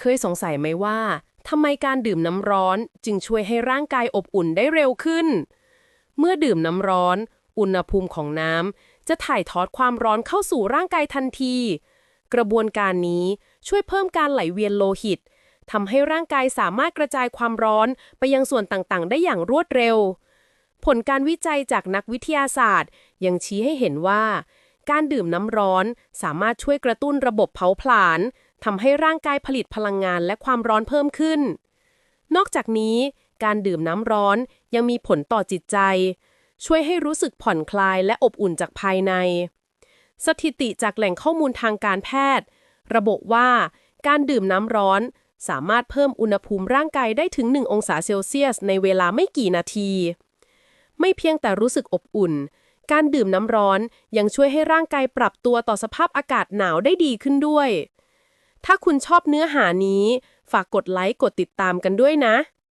เคยสงสัยไหมว่าทำไมการดื่มน้ำร้อนจึงช่วยให้ร่างกายอบอุ่นได้เร็วขึ้น เมื่อดื่มน้ำร้อน อุณหภูมิของน้ำจะถ่ายทอดความร้อนเข้าสู่ร่างกายทันที กระบวนการนี้ช่วยเพิ่มการไหลเวียนโลหิตทำให้ร่างกายสามารถกระจายความร้อนไปยังส่วนต่างๆ ได้อย่างรวดเร็ว ผลการวิจัยจากนักวิทยาศาสตร์ ยังชี้ให้เห็นว่า การดื่มน้ำร้อน สามารถช่วยกระตุ้นระบบเผาผลาญทำให้ร่างกายผลิตพลังงานและความร้อนเพิ่มขึ้น นอกจากนี้ การดื่มน้ำร้อนยังมีผลต่อจิตใจ ช่วยให้รู้สึกผ่อนคลายและอบอุ่นจากภายใน สถิติจากแหล่งข้อมูลทางการแพทย์ ระบุว่าการดื่มน้ำร้อนสามารถเพิ่มอุณหภูมิร่างกายได้ถึง 1 องศาเซลเซียส ในเวลาไม่กี่นาที ไม่เพียงแต่รู้สึกอบอุ่น การดื่มน้ำร้อนยังช่วยให้ร่างกายปรับตัวต่อสภาพอากาศหนาวได้ดีขึ้นด้วย ถ้าคุณชอบเนื้อหานี้ ฝากกดไลค์กดติดตามกันด้วยนะ